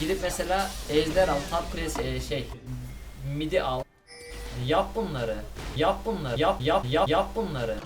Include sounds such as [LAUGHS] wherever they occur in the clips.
Gidip mesela ejder al, top press e, şey midi al. Yap bunları. Yap bunları. Yap yap yap yap bunları.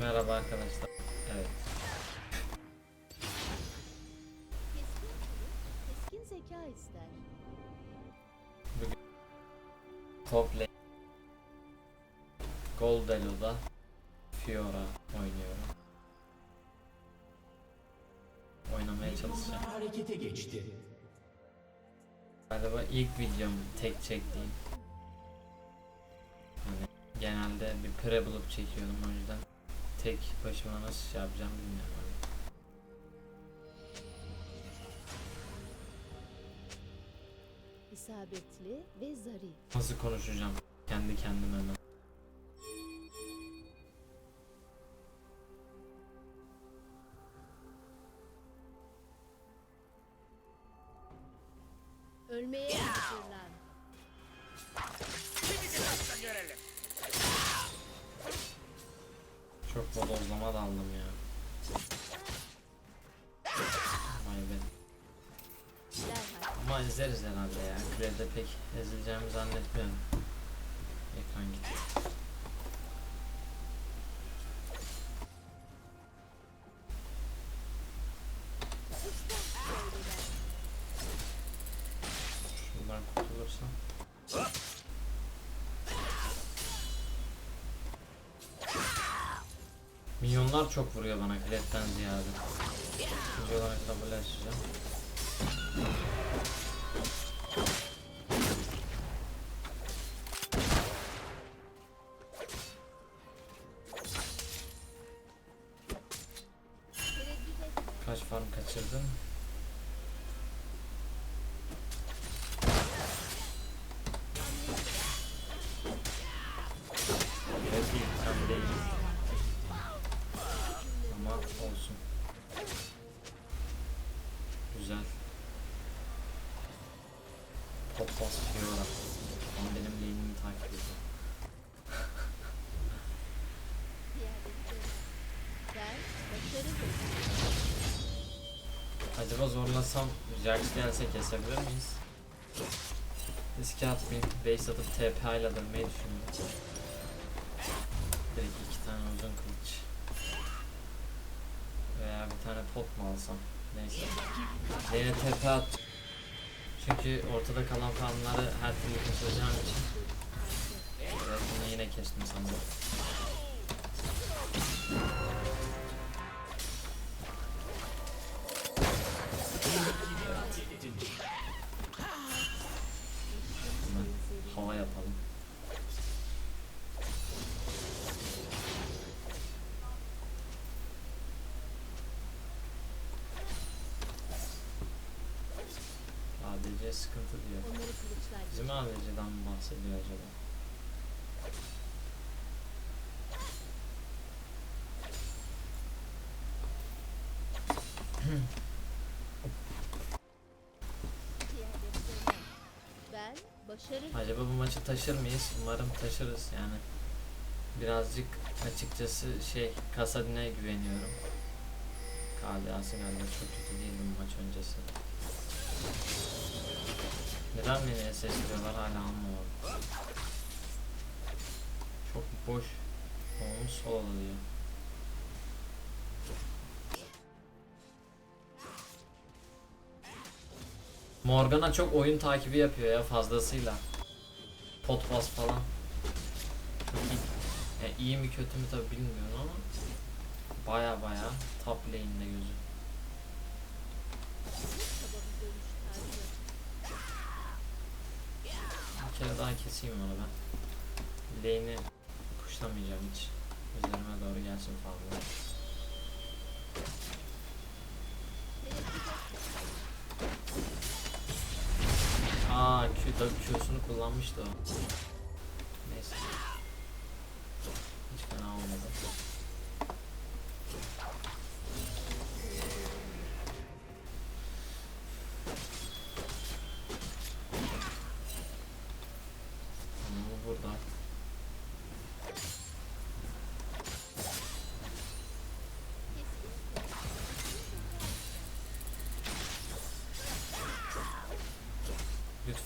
Merhaba arkadaşlar. Evet. Keskin zeka ister. Top lane. Goldelo'da Fiora oynuyorum. Oynamaya çalışacağım. Harekete geçti. Galiba ilk videom tek çektiğim. Hani genelde bir pre bulup çekiyordum o yüzden tek başıma nasıl şey yapacağım bilmiyorum. İsabetli ve zarif. Nasıl konuşacağım kendi kendime mi? Ölmeye Çok bodozlama daldım ya. Vay be. Ama izleriz herhalde ya. Krede pek ezileceğimi zannetmiyorum. Ekran gitti. Çok vuruyor bana Klet'ten ziyade. İkinci olarak double açacağım. Kaç farm kaçırdım? Zorlasam Jax gelse kesebilir miyiz? Riske atmayayım. Base atıp TP ile dönmeyi düşünüyorum. Direkt iki tane uzun kılıç. Veya bir tane pot mu alsam? Neyse. Yine TP at. Çünkü ortada kalan farmları her türlü keseceğim için. Bunu yine kestim sanırım. Hemen hava yapalım. ADC sıkıntı diyor. Bizim ADC'den mi bahsediyor acaba? piyadesi. Başarı Acaba bu maçı taşır mıyız? Umarım taşırız yani. Birazcık açıkçası şey Kasadin'e güveniyorum. KDA'sı galiba çok kötü değildi bu maç öncesi. Neden beni SS diyorlar hala anlamadım. Çok boş olmuş sol diyor. Morgana çok oyun takibi yapıyor ya fazlasıyla. Pot bas falan. Çok iyi. Yani iyi mi kötü mü tabi bilmiyorum ama baya baya top lane'de gözü. Bir kere daha keseyim onu ben. Lane'i pushlamayacağım hiç. Üzerime doğru gelsin fazla. Tabii Q'sunu kullanmıştı o. Neyse.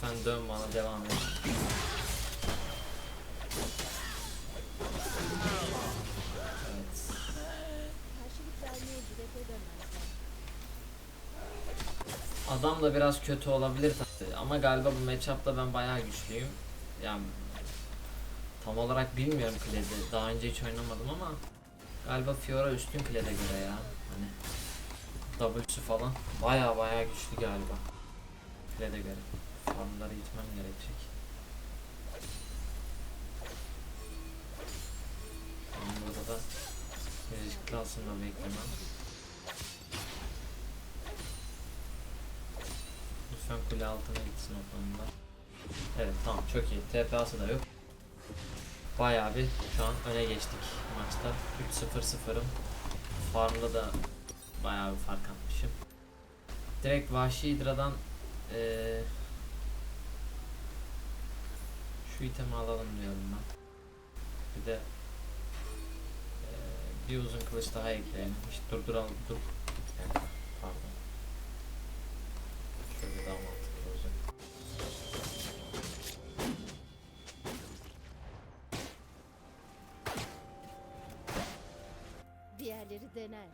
Lütfen dön bana devam et. Adam da biraz kötü olabilir ama galiba bu matchup'ta ben bayağı güçlüyüm. Yani tam olarak bilmiyorum Kled'i. Daha önce hiç oynamadım ama galiba Fiora üstün Kled'e göre ya. Hani W'su falan bayağı bayağı güçlü galiba. Kled'e göre. Farmları gitmem gerekecek. Burada da riskli aslında beklemem. Lütfen kule altına gitsin o konuda. Evet tamam çok iyi. TPA'sı da yok. Bayağı bir şu an öne geçtik maçta. 3-0-0'ım. Farmda da bayağı bir fark atmışım. Direkt Vahşi Hidra'dan eee şu itemi alalım diyorum ben. Bir de eee, bir uzun kılıç daha ekleyelim. Hiç durduralım. Dur. Yani, pardon. Şöyle daha mantıklı olacak. Diğerleri dener.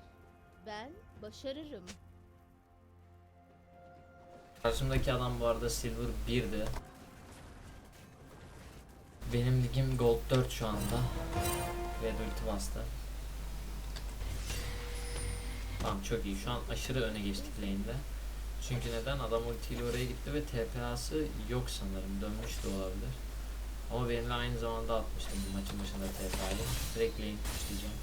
Ben başarırım. Karşımdaki adam bu arada Silver 1'di. Benim ligim Gold 4 şu anda. Ve ulti bastı. Tamam çok iyi. Şu an aşırı öne geçtik lane'de. Çünkü neden? Adam ultiyle oraya gitti ve TPA'sı yok sanırım. Dönmüş de olabilir. Ama benimle aynı zamanda atmıştım maçın başında TPA'yı. Direkt lane pushlayacağım.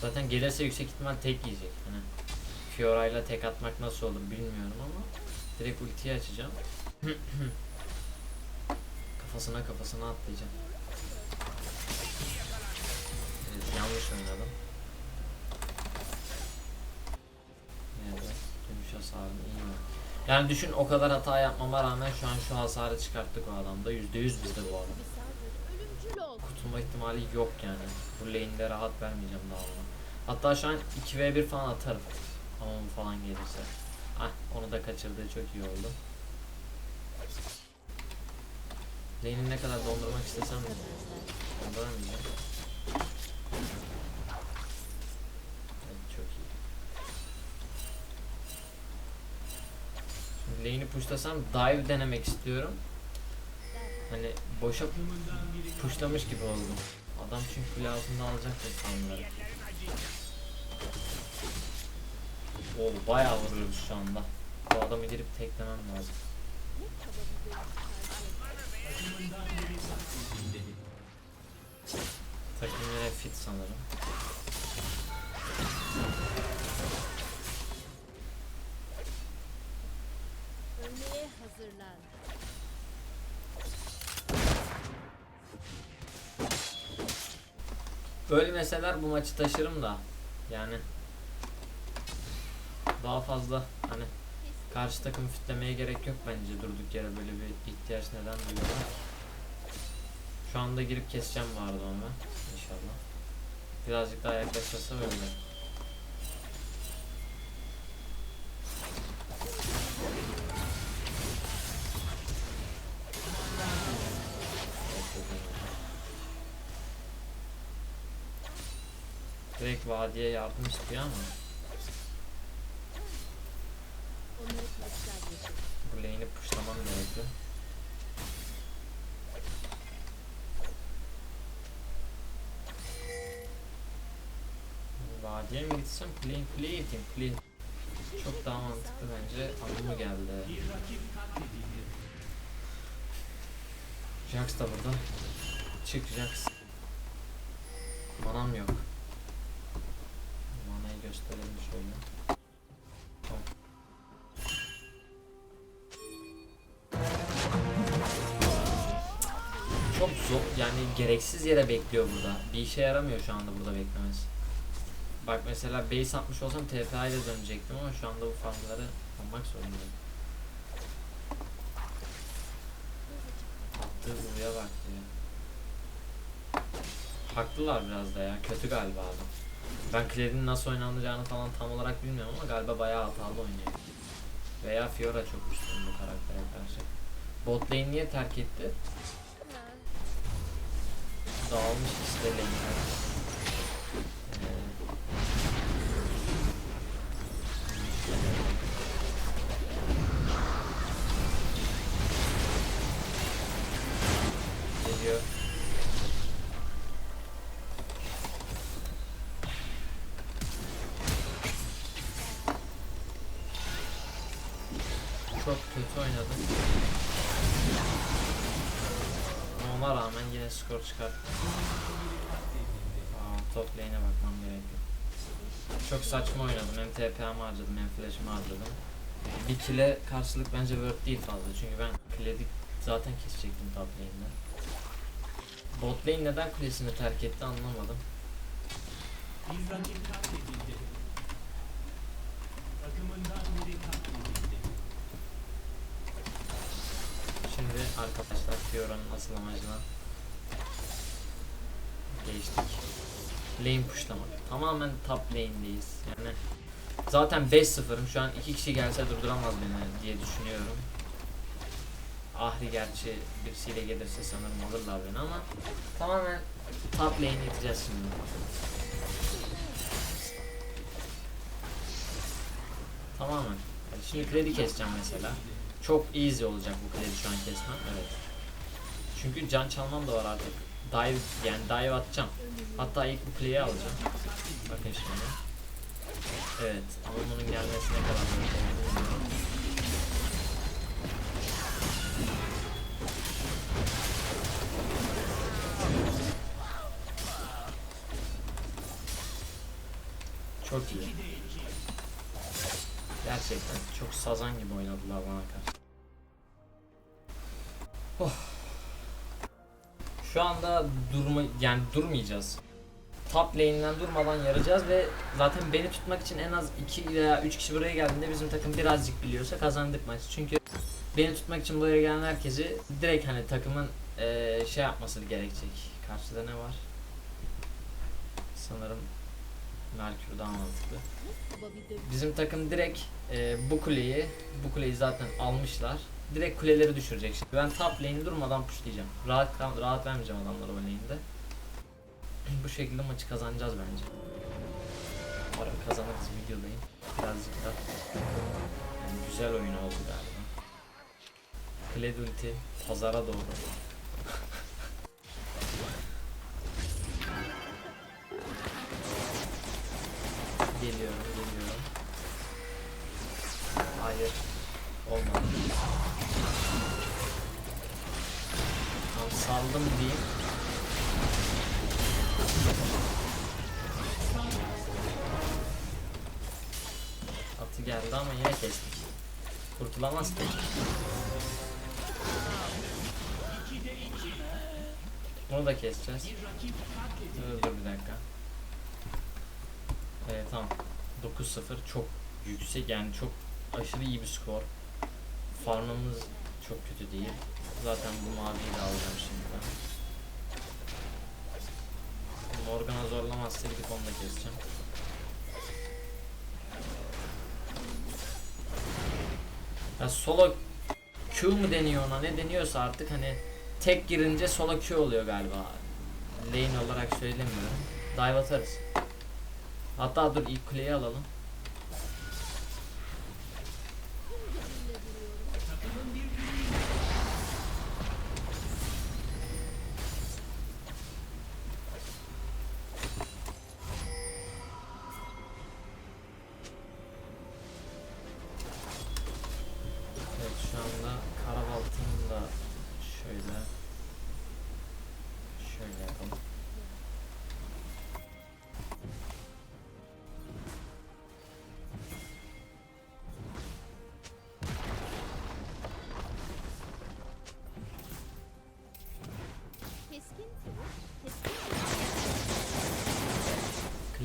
Zaten gelirse yüksek ihtimal tek yiyecek. Hani Fiora'yla tek atmak nasıl olur bilmiyorum ama direkt ultiyi açacağım. [CLEARS THROAT] kafasına kafasına atlayacağım. Evet, yanlış oynadım. Yine de dönüş hasarım iyi mi? Yani düşün o kadar hata yapmama rağmen şu an şu hasarı çıkarttık o adamda. %100 bizde bu ol. kurtulma ihtimali yok yani. Bu lane'de rahat vermeyeceğim daha ona. Hatta şu an 2v1 falan atarım. Hamam falan gelirse. Ah onu da kaçırdığı çok iyi oldu. Lane'i ne kadar dondurmak istesem donduramayacağım. Evet çok iyi. Şimdi lane'i pushlasam dive denemek istiyorum. Hani boşa pushlamış gibi oldum. Adam çünkü kule altında alacak sanırım. Oo bayağı vuruyoruz şu anda. Bu adamı girip teklemem lazım. Takım yine fit sanırım. Ölmeye hazırlan. Ölmeseler bu maçı taşırım da. Yani daha fazla hani karşı takım fitlemeye gerek yok bence durduk yere böyle bir ihtiyaç neden duyuyorlar. Şu anda girip keseceğim onu ben, inşallah. Birazcık daha yaklaşırsa öyle. Direkt vadiye yardım istiyor ama lane'i pushlaman gerekiyor. Vadiye mi gitsem? Kuleye, kuleye gideyim. Kuleye. Çok daha mantıklı bence. Anlamı geldi. Jax da burada. Çık Jax. Manam yok. Manayı gösterelim şöyle. Çok zor yani gereksiz yere bekliyor burada. Bir işe yaramıyor şu anda burada beklemesi. Bak mesela base atmış olsam TPA ile dönecektim ama şu anda bu farmları almak zorundayım. Attığı buraya bak ya. Haklılar biraz da ya. Kötü galiba adam. Ben Claire'in nasıl oynanacağını falan tam olarak bilmiyorum ama galiba bayağı hatalı oynuyor. Veya Fiora çok üstün bu karaktere karşı. Bot niye terk etti? Dağılmış işte lane'ler. Ee. Çok kötü oynadım. Ona rağmen yine skor çıkarttım. Aa, top lane'e bakmam gerekiyor. Çok saçma oynadım. Hem TP'mi harcadım hem flash'ımı harcadım. Bir kile karşılık bence worth değil fazla. Çünkü ben kiledik zaten kesecektim top lane'de. Bot lane neden kulesini terk etti anlamadım. Şimdi arkadaşlar Fiora'nın asıl amacına geçtik. Lane pushlamak. Tamamen top lane'deyiz. Yani zaten 5-0'ım. Şu an iki kişi gelse durduramaz beni diye düşünüyorum. Ahri gerçi birisiyle gelirse sanırım alırlar beni ama tamamen top lane iteceğiz şimdi. Tamamen. Yani Şimdi kredi keseceğim mesela. Çok easy olacak bu kredi şu an kesmem. Evet. Çünkü can çalmam da var artık. Dive yani dive atacağım. Hatta ilk bu play'i alacağım. Bakın şimdi. Evet. Ama bunun gelmesi ne kadar. Çok iyi. Gerçekten çok sazan gibi oynadılar bana karşı. Oh. Şu anda durma yani durmayacağız. Top lane'den durmadan yarayacağız ve zaten beni tutmak için en az 2 veya 3 kişi buraya geldiğinde bizim takım birazcık biliyorsa kazandık maçı. Çünkü beni tutmak için buraya gelen herkesi direkt hani takımın eee, şey yapması gerekecek. Karşıda ne var? Sanırım Merkür daha mantıklı. Bizim takım direkt e, bu kuleyi, bu kuleyi zaten almışlar. Direkt kuleleri düşürecek. Şimdi ben top lane'i durmadan pushlayacağım. Rahat rahat vermeyeceğim adamlara o lane'de. bu şekilde maçı kazanacağız bence. Umarım kazanırız videodayım. Birazcık da yani güzel oyun oldu galiba. Kled ulti pazara doğru. [LAUGHS] Geliyorum. Geldi ama yine kestik. Kurtulamaz ki. Bunu da keseceğiz. Dur, dur bir dakika. Evet tamam. 9-0 çok yüksek yani çok aşırı iyi bir skor. Farmımız çok kötü değil. Zaten bu maviyi de alacağım şimdi ben. Morgana zorlamazsa gidip onu da keseceğim. Ya solo Q mu deniyor ona ne deniyorsa artık hani tek girince solo Q oluyor galiba. Lane olarak söylemiyorum. Dive atarız. Hatta dur ilk kuleyi alalım.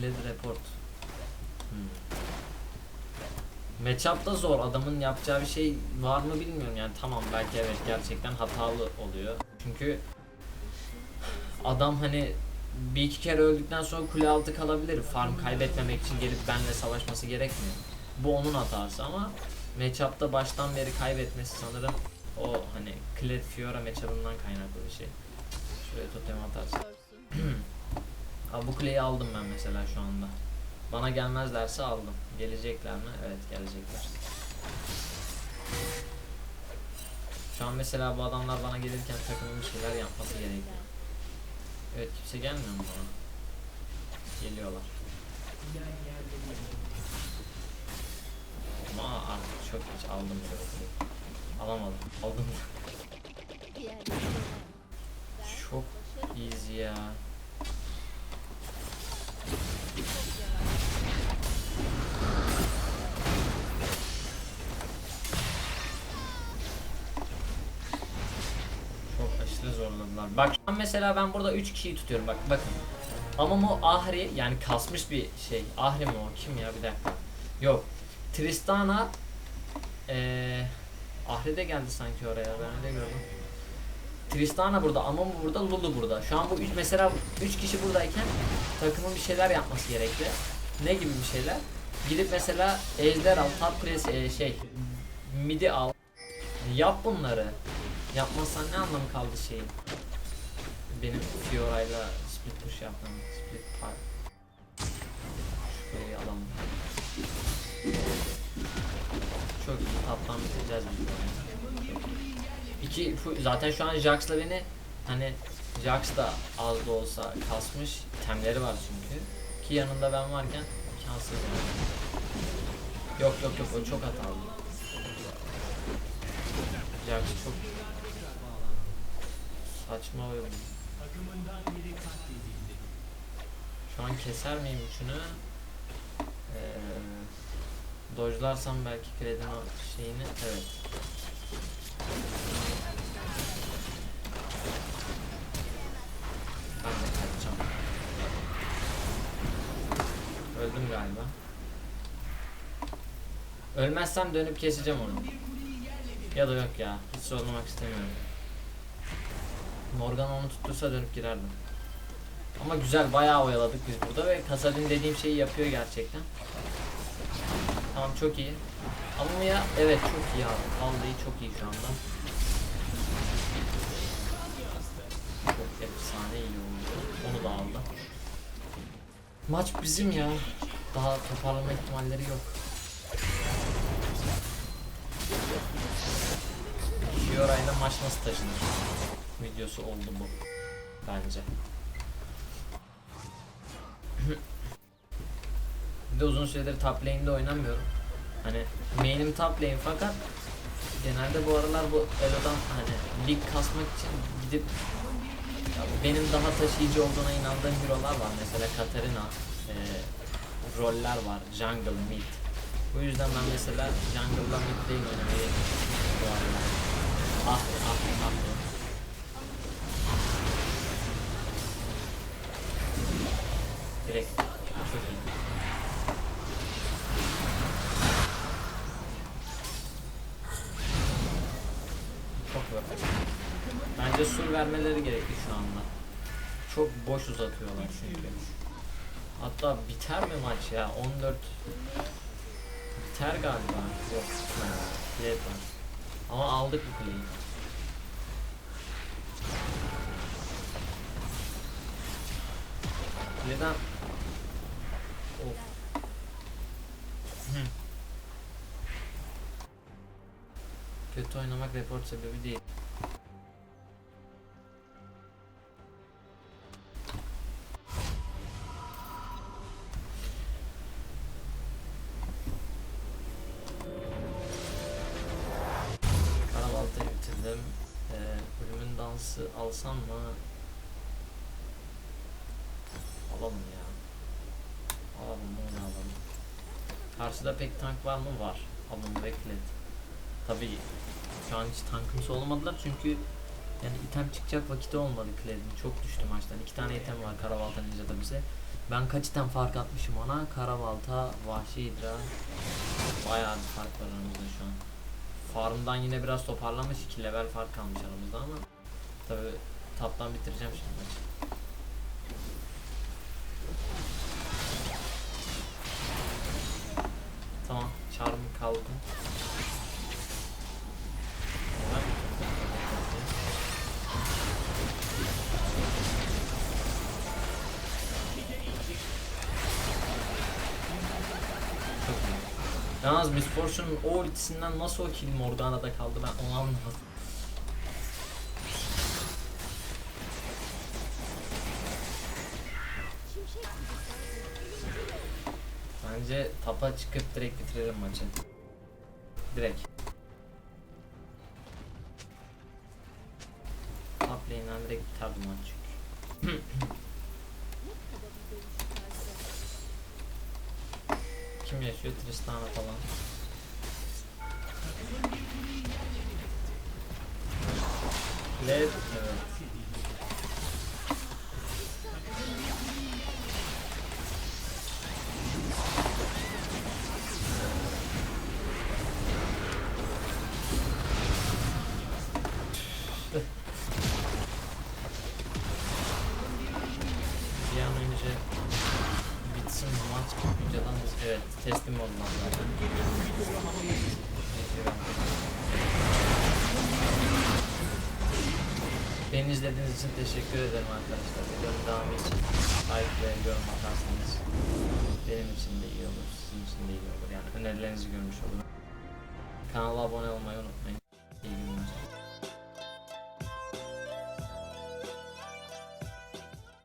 Clear report. Hmm. Matchup da zor. Adamın yapacağı bir şey var mı bilmiyorum. Yani tamam belki evet gerçekten hatalı oluyor. Çünkü adam hani bir iki kere öldükten sonra kule altı kalabilir. Farm kaybetmemek için gelip benle savaşması gerekmiyor. Bu onun hatası ama matchup'ta baştan beri kaybetmesi sanırım o hani Kled Fiora matchup'ından kaynaklı bir şey. Şuraya totem atarsın. [CLEARS THROAT] Abi bu kuleyi aldım ben mesela şu anda. Bana gelmezlerse aldım. Gelecekler mi? Evet gelecekler. Şu an mesela bu adamlar bana gelirken takımın bir şeyler yapması gerekiyor. Evet kimse gelmiyor mu bana? Geliyorlar. Ama artık çok geç aldım. Alamadım. Aldım. Ben çok easy ya. Zorladılar. Bak şu an mesela ben burada 3 kişiyi tutuyorum bak bakın. Ama o Ahri yani kasmış bir şey. Ahri mi o? Kim ya bir dakika. Yok. Tristana eee Ahri de geldi sanki oraya ben öyle gördüm. Tristana burada, Amumu burada, Lulu burada. Şu an bu üç, mesela 3 kişi buradayken takımın bir şeyler yapması gerekli. Ne gibi bir şeyler? Gidip mesela ejder al, top press e, şey midi al. Yap bunları. Yapmazsan ne anlamı kaldı şeyin? Benim Fiora'yla split push yapmam. Split par. Şurayı alalım. Çok iyi tatlan bitireceğiz biz. İki, zaten şu an Jax'la beni hani Jax da az da olsa kasmış. Temleri var çünkü. Ki yanında ben varken yani. Yok yok yok o çok hatalı. Jax çok saçma oyun. Şu an keser miyim üçünü? Ee, dojlarsam belki kredinin şeyini evet. Ben de kaçacağım. Öldüm galiba. Ölmezsem dönüp keseceğim onu. Ya da yok ya. Hiç sormak istemiyorum. Morgan onu tuttursa dönüp girerdim. Ama güzel bayağı oyaladık biz burada ve Kasadin dediğim şeyi yapıyor gerçekten. Tamam çok iyi. Ama ya evet çok iyi abi. Vallahi çok iyi şu anda. Çok efsane iyi oldu. Onu da aldı. Maç bizim ya. Daha toparlama ihtimalleri yok. Fiora'yla maç nasıl taşınır? Videosu oldu bu. Bence. Bir de uzun süredir top lane'de oynamıyorum. Hani main'im top lane fakat genelde bu aralar bu Elo'dan hani lig kasmak için gidip benim daha taşıyıcı olduğuna inandığım hero'lar var. Mesela Katarina, e, roller var, jungle, mid. Bu yüzden ben mesela jungle'la mid lane oynamayı bu aralar. Ah ah ah. Direkt çok iyi. Çok perfect. Bence sur vermeleri gerekli şu anda. Çok boş uzatıyorlar çünkü. Hatta biter mi maç ya? 14 biter galiba. Yok var. Ama aldık bu kuleyi. Hı. Kötü oynamak report sebebi değil. Karşıda pek tank var mı? Var. Alın beklet. Tabii şu an hiç tankımsı olmadılar çünkü yani item çıkacak vakiti olmadı Kled'in. Çok düştü maçtan. İki tane item var Karabalta Ninja'da bize. Ben kaç item fark atmışım ona? Karabalta, Vahşi Hidra. Bayağı bir fark var aramızda şu an. Farmdan yine biraz toparlamış. 2 level fark kalmış aramızda ama tabi taptan bitireceğim şimdi maçı. Charm kaldı. Yalnız Miss Fortune'un o ultisinden nasıl o kill Morgana'da kaldı ben onu anlamadım. Bence tapa çıkıp direkt bitirelim maçı. Direkt. Top lane'den direkt biterdi maç çünkü. [CLEARS THROAT] Kim yaşıyor? Tristana falan. Led, evet. İzlediğiniz için teşekkür ederim arkadaşlar. Videonun devamı için like ve yorum atarsanız benim için de iyi olur, sizin için de iyi olur. Yani önerilerinizi görmüş olurum. Kanala abone olmayı unutmayın.